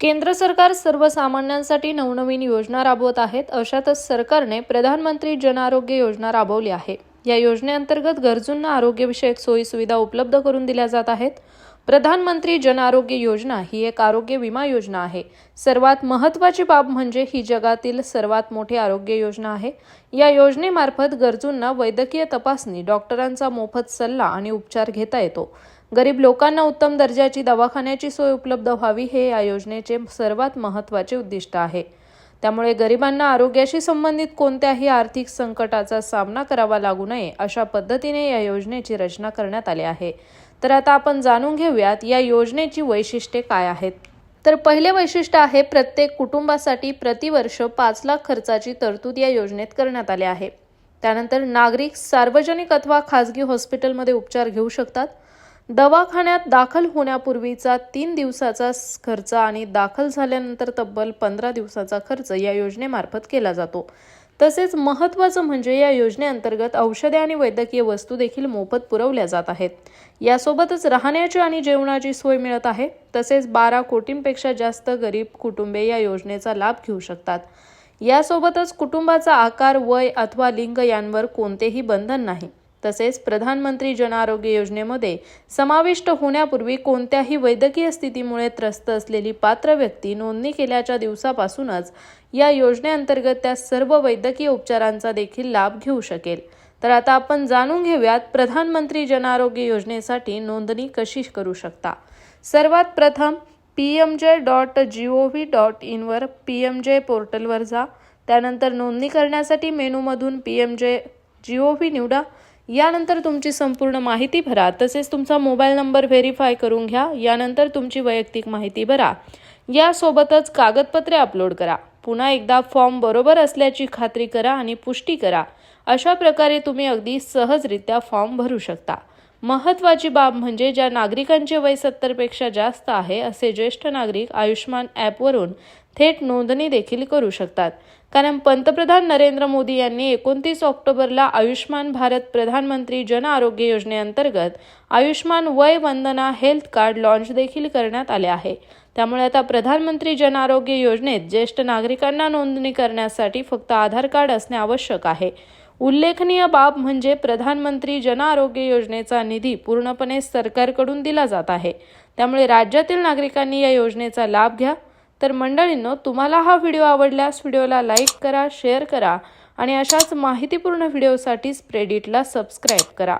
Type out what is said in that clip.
केंद्र सरकार सर्वसामान्यांसाठी नवनवीन योजना राबवत आहेत. अशातच सरकारने प्रधानमंत्री जन आरोग्य योजना राबवली आहे. या योजनेअंतर्गत गरजूंना आरोग्यविषयक सोयीसुविधा उपलब्ध करून दिल्या जात आहेत. प्रधानमंत्री जन आरोग्य योजना ही एक आरोग्य विमा योजना आहे. सर्वात महत्त्वाची बाब म्हणजे ही जगातील सर्वात मोठी आरोग्य योजना आहे. या योजनेमार्फत गरजूंना वैद्यकीय तपासणी डॉक्टरांचा मोफत सल्ला आणि उपचार घेता येतो. गरीब लोकांना उत्तम दर्जाची दवाखान्याची सोय उपलब्ध व्हावी हे या योजनेचे सर्वात महत्त्वाचे उद्दिष्ट आहे. त्यामुळे गरिबांना आरोग्याशी संबंधित कोणत्याही आर्थिक संकटाचा सामना करावा लागू नये अशा पद्धतीने या योजनेची रचना करण्यात आली आहे. तर आता आपण जाणून घेऊयात या योजनेची वैशिष्ट्ये काय आहेत. तर पहिले वैशिष्ट्य आहे प्रत्येक कुटुंबासाठी प्रतिवर्ष पाच लाख खर्चाची तरतूद या योजनेत करण्यात आली आहे. त्यानंतर नागरिक सार्वजनिक अथवा खाजगी हॉस्पिटलमध्ये उपचार घेऊ शकतात. दवाखान्यात दाखल होण्यापूर्वीचा तीन दिवसाचा खर्च आणि दाखल झाल्यानंतर तब्बल पंधरा दिवसाचा खर्च या योजनेमार्फत केला जातो. तसेच महत्त्वाचं म्हणजे या योजनेअंतर्गत औषधे आणि वैद्यकीय वस्तू देखील मोफत पुरवल्या जात आहेत. यासोबतच राहण्याची आणि जेवणाची सोय मिळत आहे. तसेच बारा कोटींपेक्षा जास्त गरीब कुटुंबे या योजनेचा लाभ घेऊ शकतात. यासोबतच कुटुंबाचा आकार वय अथवा लिंग यांवर कोणतेही बंधन नाही. तसेच प्रधानमंत्री जन आरोग्य योजनेमध्ये समाविष्ट होण्यापूर्वी कोणत्याही वैद्यकीय स्थितीमुळे त्रस्त असलेली पात्र व्यक्ती नोंदणी केल्याच्या दिवसापासूनच या योजनेअंतर्गत त्या सर्व वैद्यकीय उपचारांचा देखील लाभ घेऊ शकेल. तर आता आपण जाणून घेऊयात प्रधानमंत्री जन आरोग्य योजनेसाठी नोंदणी कशी करू शकता. सर्वात प्रथम P M J dot G O V dot इनवर P M J पोर्टलवर जा. त्यानंतर नोंदणी करण्यासाठी मेनूमधून पी एम जे जी ओ व्ही निवडा. यानंतर तुमची संपूर्ण माहिती भरा तसेच तुमचा मोबाईल नंबर व्हेरीफाय करून घ्या यानंतर तुमची वैयक्तिक माहिती भरा. यासोबतच कागदपत्रे अपलोड करा. पुन्हा एकदा फॉर्म बरोबर असल्याची खात्री करा आणि पुष्टी करा. अशा प्रकारे तुम्ही अगदी सहजरित्या फॉर्म भरू शकता. महत्त्वाची बाब म्हणजे ज्या नागरिकांचे वय सत्तरपेक्षा जास्त आहे असे ज्येष्ठ नागरिक आयुष्मान ॲपवरून थेट नोंदणी देखील करू शकतात. कारण पंतप्रधान नरेंद्र मोदी यांनी एकोणतीस ऑक्टोबरला आयुष्मान भारत प्रधानमंत्री जन आरोग्य योजनेअंतर्गत आयुष्मान वय वंदना हेल्थ कार्ड लॉन्च देखील करण्यात आले आहे. त्यामुळे आता प्रधानमंत्री जन आरोग्य योजनेत ज्येष्ठ नागरिकांना नोंदणी करण्यासाठी फक्त आधार कार्ड असणे आवश्यक आहे. उल्लेखनीय बाब म्हणजे प्रधानमंत्री जन आरोग्य योजनेचा निधी पूर्णपणे सरकारकडून दिला जात आहे. त्यामुळे राज्यातील नागरिकांनी या योजनेचा लाभ घ्या. तर मंडळींनो तुम्हाला हा व्हिडिओ आवडल्यास व्हिडिओला लाईक करा शेअर करा आणि अशाच माहितीपूर्ण व्हिडिओसाठी स्प्रेडिटला सबस्क्राईब करा.